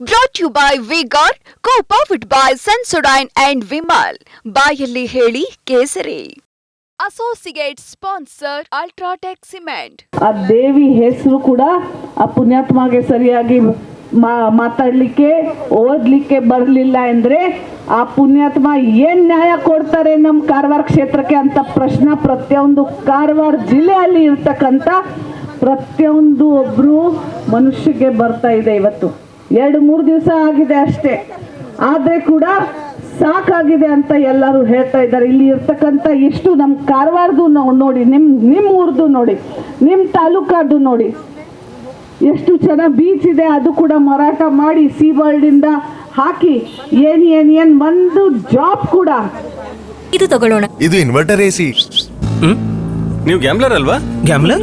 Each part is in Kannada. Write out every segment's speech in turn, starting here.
Brought you by V Guard co powered by Sensodyne and Vimal ಬಾಯಲ್ಲಿ ಹೇಳಿ ಕೇಸರಿ. ಅಸೋಸಿಯೇಟ್ ಸ್ಪಾನ್ಸರ್ ಅಲ್ಟ್ರಾಟೆಕ್ ಸಿಮೆಂಟ್ ಆ ದೇವಿ ಹೆಸರು ಕೂಡ ಆ ಪುಣ್ಯಾತ್ಮಗೆ ಸರಿಯಾಗಿ ಮಾತಾಡ್ಲಿಕ್ಕೆ, ಓದ್ಲಿಕ್ಕೆ ಬರಲಿಲ್ಲ ಅಂದ್ರೆ ಆ ಪುಣ್ಯಾತ್ಮ ಏನ್ ನ್ಯಾಯ ಕೊಡ್ತಾರೆ ನಮ್ಮ ಕಾರವಾರ ಕ್ಷೇತ್ರಕ್ಕೆ ಅಂತ ಪ್ರಶ್ನೆ ಪ್ರತಿಯೊಂದು ಕಾರವಾರ ಜಿಲ್ಲೆಯಲ್ಲಿ ಇರ್ತಕ್ಕಂಥ ಪ್ರತಿಯೊಂದು ಒಬ್ರು ಮನುಷ್ಯಗೆ ಬರ್ತಾ ಇದೆ ಇವತ್ತು. ಎರಡು ಮೂರು ದಿವಸ ಆಗಿದೆ ಅಷ್ಟೇ. ಆದ್ರೆ ಕೂಡ ಸಾಕಾಗಿದೆ ಅಂತ ಎಲ್ಲರೂ ಹೇಳ್ತಾ ಇದ್ದಾರೆ. ಇಲ್ಲಿ ಇರ್ತಕ್ಕಂಥ ಎಷ್ಟು ನಮ್ಮ ಕಾರವಾರದು ನಾವು ನೋಡಿ ನಿಮ್ಮ ನಿಮ್ಮ ಊರ್ದು ನೋಡಿ ನಿಮ್ಮ ತಾಲೂಕಾದು ನೋಡಿ. ಎಷ್ಟು ಚೆನ್ನಾಗಿ ಬೀಚ್ ಇದೆ ಅದು ಕೂಡ ಮಾರಾಟ ಮಾಡಿ ಸೀ ವರ್ಲ್ಡಿಂದ ಹಾಕಿ ಏನ್ ಏನ್ ಏನ್ ಒಂದು ಜಾಬ್ ಕೂಡ. ಇದು ತಗೊಳ್ಳೋಣ. ಇದು ಇನ್ವರ್ಟರ್ ಎಸಿ ನೀವು ಗ್ಯಾಮ್ಲರ್ ಅಲ್ವಾ? ಗ್ಯಾಮ್ಲರ್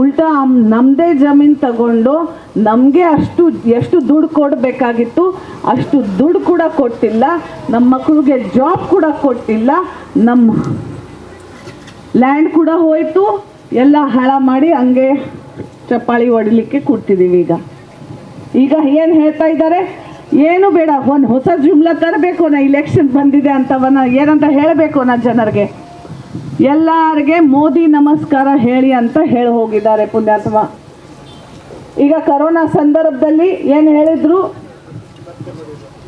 ಉಲ್ಟಾ ನಮ್ಮದೇ ಜಮೀನು ತಗೊಂಡು ನಮಗೆ ಅಷ್ಟು, ಎಷ್ಟು ದುಡ್ಡು ಕೊಡಬೇಕಾಗಿತ್ತು, ಅಷ್ಟು ದುಡ್ಡು ಕೂಡ ಕೊಟ್ಟಿಲ್ಲ ನಮ್ಮ ಮಕ್ಕಳಿಗೆ ಜಾಬ್ ಕೂಡ ಕೊಟ್ಟಿಲ್ಲ ನಮ್ಮ ಲ್ಯಾಂಡ್ ಕೂಡ ಹೋಯಿತು, ಎಲ್ಲ ಹಾಳ ಮಾಡಿ ಹಂಗೆ ಚಪ್ಪಾಳಿ ಹೊಡಿಲಿಕ್ಕೆ ಕೊಡ್ತಿದ್ದೀವಿ ಈಗ. ಈಗ ಏನು ಹೇಳ್ತಾ ಇದ್ದಾರೆ? ಏನು ಬೇಡ, ಒಂದು ಹೊಸ ಜುಮ್ಲಾ ತರಬೇಕು ನಾ ಇಲೆಕ್ಷನ್ ಬಂದಿದೆ ಅಂತವನ್ನ ಏನಂತ ಹೇಳಬೇಕು ನಾ ಜನರಿಗೆ. ಎಲ್ಲರಿಗೆ ಮೋದಿ ನಮಸ್ಕಾರ ಹೇಳಿ ಅಂತ ಹೇಳಿ ಹೋಗಿದ್ದಾರೆ ಪುಣ್ಯಾತ್ಮ. ಈಗ ಕರೋನಾ ಸಂದರ್ಭದಲ್ಲಿ ಏನು ಹೇಳಿದ್ರು?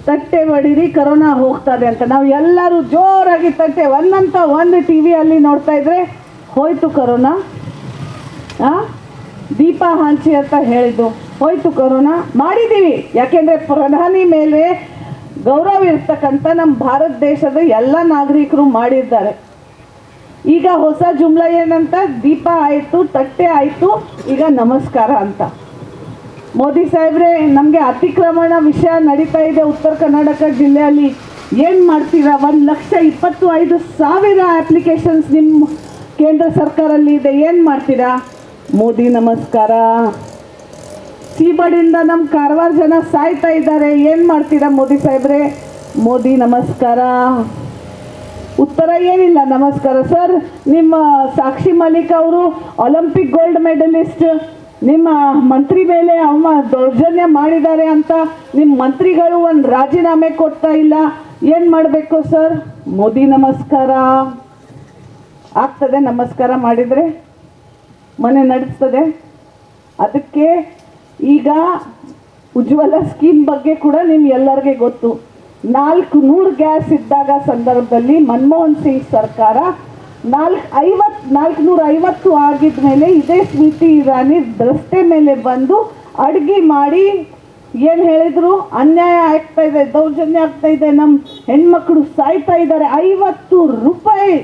ತಟ್ಟೆ ಹೊಡೀರಿ ಕರೋನಾ ಹೋಗ್ತದೆ ಅಂತ. ನಾವು ಎಲ್ಲರೂ ಜೋರಾಗಿ ತಟ್ಟೆ, ಒಂದಂತ ಒಂದು ಟಿ ವಿಯಲ್ಲಿ ನೋಡ್ತಾ ಇದ್ರೆ ಹೋಯ್ತು ಕರೋನಾ? ದೀಪ ಹಂಚಿ ಅಂತ ಹೇಳಿದ್ದು, ಹೋಯ್ತು ಕರೋನಾ. ಮಾಡಿದ್ದೀವಿ. ಯಾಕೆಂದ್ರೆ ಪ್ರಧಾನಿ ಮೇಲೆ ಗೌರವ ಇರ್ತಕ್ಕಂಥ ನಮ್ಮ ಭಾರತ ದೇಶದ ಎಲ್ಲ ನಾಗರಿಕರು ಮಾಡಿದ್ದಾರೆ. ಈಗ ಹೊಸ ಜುಮ್ಲ ಏನಂತ? ದೀಪ ಆಯಿತು, ತಟ್ಟೆ ಆಯಿತು, ಈಗ ನಮಸ್ಕಾರ ಅಂತ. ಮೋದಿ ಸಾಹೇಬ್ರೆ, ನಮಗೆ ಅತಿಕ್ರಮಣ ವಿಷಯ ನಡೀತಾ ಇದೆ ಉತ್ತರ ಕರ್ನಾಟಕ ಜಿಲ್ಲೆಯಲ್ಲಿ. ಏನು ಮಾಡ್ತೀರಾ? ಒಂದು ಲಕ್ಷ ಇಪ್ಪತ್ತು ಐದು ಸಾವಿರ ಅಪ್ಲಿಕೇಶನ್ಸ್ ನಿಮ್ಮ ಕೇಂದ್ರ ಸರ್ಕಾರಲ್ಲಿ ಇದೆ. ಏನು ಮಾಡ್ತೀರಾ? ಮೋದಿ ನಮಸ್ಕಾರ. ಸೀಬಡಿಂದ ನಮ್ಮ ಕಾರವಾರ ಜನ ಸಾಯ್ತಾ ಇದ್ದಾರೆ. ಏನು ಮಾಡ್ತೀರಾ ಮೋದಿ ಸಾಹೇಬ್ರೆ? ಮೋದಿ ನಮಸ್ಕಾರ. ಉತ್ತರ ಏನಿಲ್ಲ, ನಮಸ್ಕಾರ ಸರ್. ನಿಮ್ಮ ಸಾಕ್ಷಿ ಮಲಿಕ್ ಅವರು ಒಲಿಂಪಿಕ್ ಗೋಲ್ಡ್ ಮೆಡಲಿಸ್ಟ್ ನಿಮ್ಮ ಮಂತ್ರಿ ಮೇಲೆ ಅವ ದೌರ್ಜನ್ಯ ಮಾಡಿದ್ದಾರೆ ಅಂತ ನಿಮ್ಮ ಮಂತ್ರಿಗಳು ಒಂದು ರಾಜೀನಾಮೆ ಕೊಡ್ತಾ ಇಲ್ಲ. ಏನು ಮಾಡಬೇಕು ಸರ್? ಮೋದಿ ನಮಸ್ಕಾರ. ಆಗ್ತದೆ ನಮಸ್ಕಾರ ಮಾಡಿದರೆ? ಮನೆ ನಡೆಸ್ತದೆ. ಅದಕ್ಕೆ ಈಗ ಉಜ್ವಲ ಸ್ಕೀಮ್ ಬಗ್ಗೆ ಕೂಡ ನಿಮ್ಮ ಎಲ್ಲರಿಗೆ ಗೊತ್ತು. ನಾಲ್ಕು ನೂರು ಗ್ಯಾಸ್ ಇದ್ದಾಗ ಸಂದರ್ಭದಲ್ಲಿ ಮನಮೋಹನ್ ಸಿಂಗ್ ಸರ್ಕಾರ ನಾಲ್ಕು ಐವತ್ ನಾಲ್ಕುನೂರ ಐವತ್ತು ಆಗಿದ ಮೇಲೆ ಇದೇ ಸ್ಮೃತಿ ಇರಾನಿ ರಸ್ತೆ ಮೇಲೆ ಬಂದು ಅಡುಗೆ ಮಾಡಿ ಏನು ಹೇಳಿದ್ರು? ಅನ್ಯಾಯ ಆಗ್ತಾ ಇದೆ, ದೌರ್ಜನ್ಯ ಆಗ್ತಾ ಇದೆ ನಮ್ಮ ಹೆಣ್ಮಕ್ಳು ಸಾಯ್ತಾ ಇದ್ದಾರೆ, ಐವತ್ತು ರೂಪಾಯಿ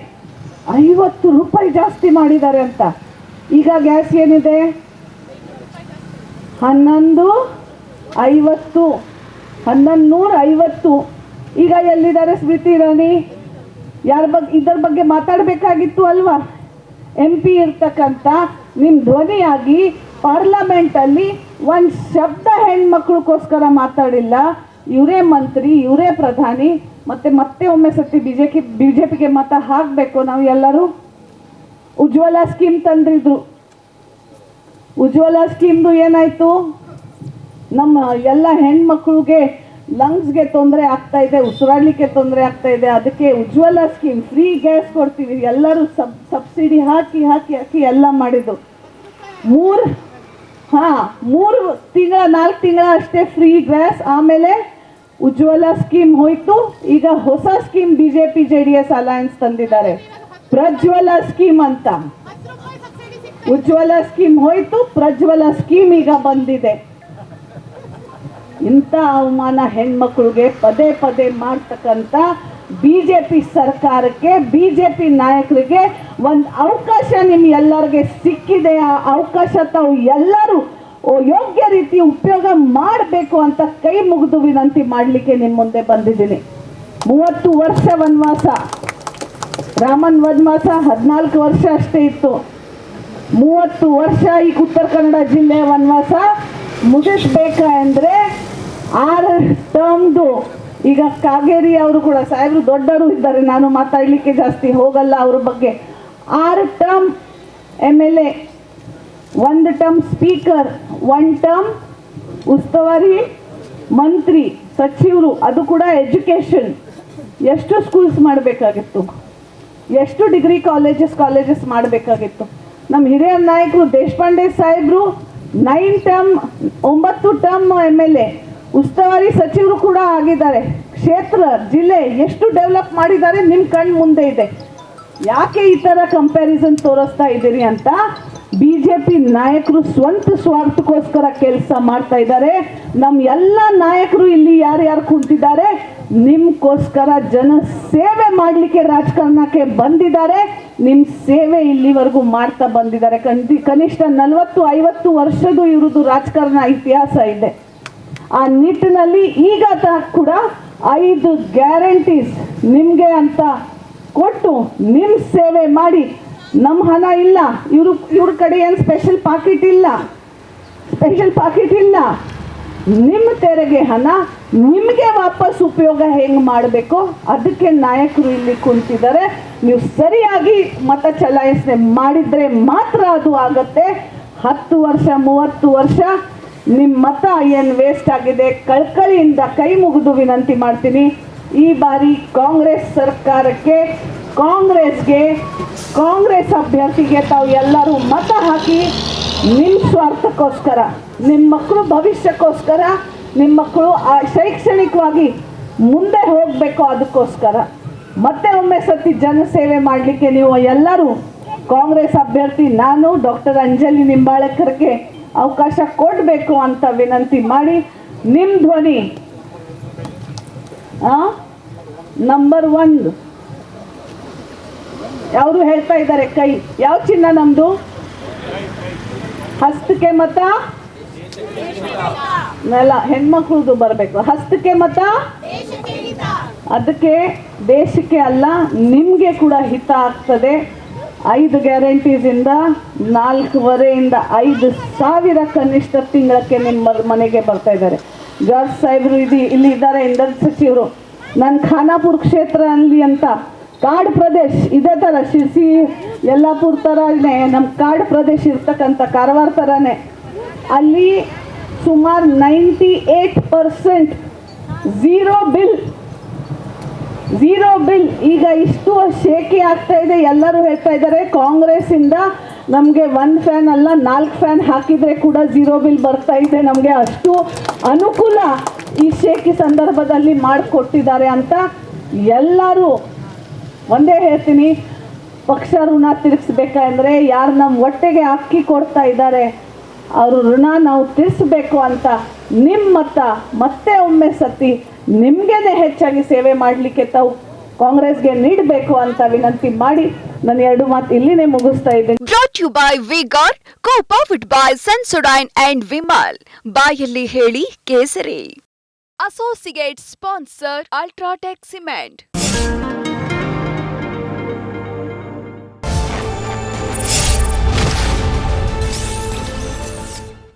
ಐವತ್ತು ರೂಪಾಯಿ ಜಾಸ್ತಿ ಮಾಡಿದ್ದಾರೆ ಅಂತ. ಈಗ ಗ್ಯಾಸ್ ಏನಿದೆ? ಹನ್ನೊಂದು, ಐವತ್ತು. ಹನ್ನೊಂದು ನೂರ ಐವತ್ತು ಈಗ ಎಲ್ಲಿದ್ದಾರೆ ಸ್ಮೃತಿ ಇರಾನಿ? ಯಾರ ಬಗ್ಗೆ ಇದರ ಬಗ್ಗೆ ಮಾತಾಡಬೇಕಾಗಿತ್ತು ಅಲ್ವಾ? ಎಂ ಪಿ ಇರ್ತಕ್ಕಂಥ ನಿಮ್ಮ ಧ್ವನಿಯಾಗಿ ಪಾರ್ಲಮೆಂಟಲ್ಲಿ ಒಂದು ಶಬ್ದ ಹೆಣ್ಮಕ್ಳಿಗೋಸ್ಕರ ಮಾತಾಡಿಲ್ಲ. ಇವರೇ ಮಂತ್ರಿ, ಇವರೇ ಪ್ರಧಾನಿ, ಮತ್ತೆ ಮತ್ತೆ ಒಮ್ಮೆ ಸತಿ B J P B J ಪಿಗೆ ಮತ ಹಾಕಬೇಕು ನಾವು ಎಲ್ಲರೂ? ಉಜ್ವಲ ಸ್ಕೀಮ್ ತಂದಿದ್ರು. ಉಜ್ವಲ ಸ್ಕೀಮ್ದು ಏನಾಯಿತು? ನಮ್ಮ ಎಲ್ಲ ಹೆಣ್ಮಕ್ಳಿಗೆ ಲಂಗ್ಸ್ಗೆ ತೊಂದರೆ ಆಗ್ತಾ ಇದೆ, ಉಸಿರಾಡಲಿಕ್ಕೆ ತೊಂದರೆ ಆಗ್ತಾ ಇದೆ. ಅದಕ್ಕೆ ಉಜ್ವಲ ಸ್ಕೀಮ್, ಫ್ರೀ ಗ್ಯಾಸ್ ಕೊಡ್ತೀವಿ. ಎಲ್ಲರೂ ಸಬ್, ಸಬ್ಸಿಡಿ ಹಾಕಿ ಹಾಕಿ ಹಾಕಿ ಎಲ್ಲ ಮಾಡಿದ್ದು. ಮೂರು, ಹಾಂ, ಮೂರು ತಿಂಗಳ, ನಾಲ್ಕು ತಿಂಗಳ ಅಷ್ಟೇ ಫ್ರೀ ಗ್ಯಾಸ್. ಆಮೇಲೆ ಉಜ್ವಲ ಸ್ಕೀಮ್ ಹೋಯ್ತು. ಈಗ ಹೊಸ scheme B J P J D S alliance ತಂದಿದ್ದಾರೆ. ಪ್ರಜ್ವಲ ಸ್ಕೀಮ್ ಅಂತ. ಉಜ್ವಲ ಸ್ಕೀಮ್ ಹೋಯ್ತು. ಪ್ರಜ್ವಲ ಸ್ಕೀಮ್ ಈಗ ಬಂದಿದೆ. ಇಂಥ ಅವಮಾನ ಹೆಣ್ಮಕ್ಳಿಗೆ ಪದೇ ಪದೇ ಮಾಡ್ತಕ್ಕಂಥ ಬಿ ಜೆ ಪಿ ಸರ್ಕಾರಕ್ಕೆ ಬಿ ಜೆ ಪಿ ನಾಯಕರಿಗೆ ಒಂದು ಅವಕಾಶ ನಿಮ್ಮ ಎಲ್ಲರಿಗೆ ಸಿಕ್ಕಿದೆ. ಆ ಅವಕಾಶ ತಾವು ಎಲ್ಲರೂ ಯೋಗ್ಯ ರೀತಿ ಉಪಯೋಗ ಮಾಡಬೇಕು ಅಂತ ಕೈ ಮುಗಿದು ವಿನಂತಿ ಮಾಡಲಿಕ್ಕೆ ನಿಮ್ಮ ಮುಂದೆ ಬಂದಿದ್ದೀನಿ. ಮೂವತ್ತು ವರ್ಷ ವನವಾಸ. ರಾಮನ್ ವನವಾಸ ಹದಿನಾಲ್ಕು ವರ್ಷ ಅಷ್ಟೇ ಇತ್ತು. ಮೂವತ್ತು ವರ್ಷ ಈಗ ಉತ್ತರ ಕನ್ನಡ ಜಿಲ್ಲೆ ವನವಾಸ ಮುಗಿಸ್ಬೇಕ ಅಂದ್ರೆ ಆರು ಟರ್ಮ್ದು ಈಗ ಕಾಗೇರಿ ಅವರು ಕೂಡ ಸಾಹೇಬರು ದೊಡ್ಡವರು ಇದ್ದಾರೆ. ನಾನು ಮಾತಾಡಲಿಕ್ಕೆ ಜಾಸ್ತಿ ಹೋಗಲ್ಲ ಅವ್ರ ಬಗ್ಗೆ. ಆರು ಟರ್ಮ್ ಎಂ ಎಲ್ ಎ, ಒಂದು ಟರ್ಮ್ ಸ್ಪೀಕರ್ ಒನ್ ಟರ್ಮ್ ಉಸ್ತುವಾರಿ ಮಂತ್ರಿ, ಸಚಿವರು, ಅದು ಕೂಡ ಎಜುಕೇಷನ್. ಎಷ್ಟು ಸ್ಕೂಲ್ಸ್ ಮಾಡಬೇಕಾಗಿತ್ತು? ಎಷ್ಟು ಡಿಗ್ರಿ ಕಾಲೇಜಸ್ ಕಾಲೇಜಸ್ ಮಾಡಬೇಕಾಗಿತ್ತು? ನಮ್ಮ ಹಿರಿಯ ನಾಯಕರು ದೇಶಪಾಂಡೆ ಸಾಹೇಬರು, ನೈನ್ ಟರ್ಮ್, ಒಂಬತ್ತು ಟರ್ಮ್ ಎಂ ಎಲ್ ಎ. ಉಸ್ತುವಾರಿ ಸಚಿವರು ಕೂಡ ಆಗಿದ್ದಾರೆ. ಕ್ಷೇತ್ರ, ಜಿಲ್ಲೆ ಎಷ್ಟು ಡೆವಲಪ್ ಮಾಡಿದ್ದಾರೆ ನಿಮ್ಮ ಕಣ್ಣು ಮುಂದೆ ಇದೆ. ಯಾಕೆ ಈ ಥರ ಕಂಪ್ಯಾರಿಸನ್ ತೋರಿಸ್ತಾ ಇದ್ದೀರಿ ಅಂತ ಬಿ ಜೆ ಪಿ ನಾಯಕರು ಸ್ವಂತ ಸ್ವಾರ್ಥಕ್ಕೋಸ್ಕರ ಕೆಲಸ ಮಾಡ್ತಾ ಇದ್ದಾರೆ. ನಮ್ಮ ಎಲ್ಲ ನಾಯಕರು ಇಲ್ಲಿ ಯಾರ್ಯಾರು ಕುಂತಿದ್ದಾರೆ, ನಿಮ್ಗೋಸ್ಕರ ಜನ ಸೇವೆ ಮಾಡಲಿಕ್ಕೆ ರಾಜಕಾರಣಕ್ಕೆ ಬಂದಿದ್ದಾರೆ. ನಿಮ್ಮ ಸೇವೆ ಇಲ್ಲಿವರೆಗೂ ಮಾಡ್ತಾ ಬಂದಿದ್ದಾರೆ. ಕನಿಷ್ಠ ನಲವತ್ತು ಐವತ್ತು ವರ್ಷದ ಇವ್ರದ್ದು ರಾಜಕಾರಣ ಇತಿಹಾಸ ಇದೆ. ಆ ನಿಟ್ಟಿನಲ್ಲಿ ಈಗ ಕೂಡ ಐದು ಗ್ಯಾರಂಟೀಸ್ ನಿಮಗೆ ಅಂತ ಕೊಟ್ಟು ನಿಮ್ಮ ಸೇವೆ ಮಾಡಿ. ನಮ್ಮ ಹಣ ಇಲ್ಲ. ಇವರು, ಇವ್ರ ಕಡೆ ಏನು ಸ್ಪೆಷಲ್ ಪಾಕೆಟ್ ಇಲ್ಲ. ಸ್ಪೆಷಲ್ ಪಾಕೆಟ್ ಇಲ್ಲ. ನಿಮ್ಮ ತೆರಿಗೆ ಹಣ ನಿಮಗೆ ವಾಪಸ್ ಉಪಯೋಗ ಹೆಂಗೆ ಮಾಡಬೇಕು? ಅದಕ್ಕೆ ನಾಯಕರು ಇಲ್ಲಿ ಕುಂತಿದ್ದಾರೆ. ನೀವು ಸರಿಯಾಗಿ ಮತ ಚಲಾಯಿಸದೆ ಮಾಡಿದರೆ ಮಾತ್ರ ಅದು ಆಗತ್ತೆ. ಹತ್ತು ವರ್ಷ, ಮೂವತ್ತು ವರ್ಷ ನಿಮ್ಮ ಮತ ಏನು ವೇಸ್ಟ್ ಆಗಿದೆ? ಕಳ್ಕಳಿಯಿಂದ ಕೈ ಮುಗಿದು ವಿನಂತಿ ಮಾಡ್ತೀನಿ. ಈ ಬಾರಿ ಕಾಂಗ್ರೆಸ್ ಸರ್ಕಾರಕ್ಕೆ, ಕಾಂಗ್ರೆಸ್ಗೆ, ಕಾಂಗ್ರೆಸ್ ಅಭ್ಯರ್ಥಿಗೆ ತಾವು ಎಲ್ಲರೂ ಮತ ಹಾಕಿ ನಿಮ್ಮ ಸ್ವಾರ್ಥಕ್ಕೋಸ್ಕರ ನಿಮ್ಮ ಮಕ್ಕಳು ಭವಿಷ್ಯಕ್ಕೋಸ್ಕರ ನಿಮ್ಮ ಮಕ್ಕಳು ಶೈಕ್ಷಣಿಕವಾಗಿ ಮುಂದೆ ಹೋಗಬೇಕು ಅದಕ್ಕೋಸ್ಕರ. ಮತ್ತೆ ಒಮ್ಮೆ ಸತಿ ಜನಸೇವೆ ಮಾಡಲಿಕ್ಕೆ ನೀವು ಎಲ್ಲರೂ ಕಾಂಗ್ರೆಸ್ ಅಭ್ಯರ್ಥಿ ನಾನು ಡಾಕ್ಟರ್ ಅಂಜಲಿ ನಿಂಬಾಳಕರ್ಗೆ ಅವಕಾಶ ಕೊಡಬೇಕು ಅಂತ ವಿನಂತಿ ಮಾಡಿ ನಿಮ್ಮ ಧ್ವನಿ. ನಂಬರ್ ಒನ್ ಯಾರು ಹೇಳ್ತಾ ಇದ್ದಾರೆ ಕೈ? ಯಾವ ಚಿನ್ನ ನಮ್ದು? ಹಸ್ತಕ್ಕೆ ಮತ? ನೆಲ. ಹೆಣ್ಮಕ್ಳದು ಬರಬೇಕು. ಹಸ್ತಕ್ಕೆ ಮತ? ಅದಕ್ಕೆ ದೇಶಕ್ಕೆ ಅಲ್ಲ ನಿಮಗೆ ಕೂಡ ಹಿತ ಆಗ್ತದೆ. ಐದು ಗ್ಯಾರಂಟೀಸಿಂದ ನಾಲ್ಕೂವರೆಯಿಂದ ಐದು ಸಾವಿರ ಕನಿಷ್ಠ ತಿಂಗಳಕ್ಕೆ ನಿಮ್ಮ ಮನೆಗೆ ಬರ್ತಾ ಇದ್ದಾರೆ. ಜಾರ್ಜ್ ಸಾಹೇಬರು ಇದು, ಇಲ್ಲಿ ಇದ್ದಾರೆ ಇಂಧನ ಸಚಿವರು. ನನ್ನ ಖಾನಾಪುರ ಕ್ಷೇತ್ರ ಅಲ್ಲಿ ಅಂತ. ಕಾಡು ಪ್ರದೇಶ, ಇದೇ ಥರ ಶಿರ್ಸಿ, ಯಲ್ಲಾಪುರ ಥರನೇ ನಮ್ಮ ಕಾಡು ಪ್ರದೇಶ ಇರ್ತಕ್ಕಂಥ ಕಾರವಾರ ಥರನೇ ಅಲ್ಲಿ ಸುಮಾರು ninety eight percent zero bill zero bill ಈಗ ಇಷ್ಟು ಶೇಕಿ ಆಗ್ತಾ ಇದೆ, ಎಲ್ಲರೂ ಹೇಳ್ತಾ ಇದ್ದಾರೆ ಕಾಂಗ್ರೆಸ್ ಇಂದ ನಮಗೆ ಒಂದು ಫ್ಯಾನ್ ಅಲ್ಲ, ನಾಲ್ಕು ಫ್ಯಾನ್ ಹಾಕಿದ್ರೆ ಕೂಡ ಝೀರೋ ಬಿಲ್ ಬರ್ತಾ ಇದೆ, ನಮಗೆ ಅಷ್ಟು ಅನುಕೂಲ ಈ ಶೇಕಿ ಸಂದರ್ಭದಲ್ಲಿ ಮಾಡಿಕೊಟ್ಟಿದ್ದಾರೆ ಅಂತ ಎಲ್ಲರೂ ಒಂದೇ ಹೇಳ್ತೀನಿ, ಪಕ್ಷ ಋಣ ತೀರಿಸ್ಬೇಕಂದ್ರೆ ಯಾರು ನಮ್ಮ ಹೊಟ್ಟೆಗೆ ಅಕ್ಕಿ ಕೊಡ್ತಾ ಇದ್ದಾರೆ, ಅವರು ಋಣ ನಾವು ತೀರಿಸ್ಬೇಕು ಅಂತ ನಿಮ್ಮ ಮತ, ಮತ್ತೆ ಒಮ್ಮೆ ಸತಿ ನಿಮಗೇನೆ ಹೆಚ್ಚಾಗಿ ಸೇವೆ ಮಾಡಲಿಕ್ಕೆ ತಾವು ಕಾಂಗ್ರೆಸ್ಗೆ ನೀಡಬೇಕು ಅಂತ ವಿನಂತಿ ಮಾಡಿ ನಾನು ಎರಡು ಮಾತು ಇಲ್ಲಿನೇ ಮುಗಿಸ್ತಾ ಇದ್ದೇನೆ. Brought you by V Guard co powered by Sensodyne and Vimal ಬಾಯಲ್ಲಿ ಹೇಳಿ ಕೇಸರಿ. Associate sponsor UltraTech cement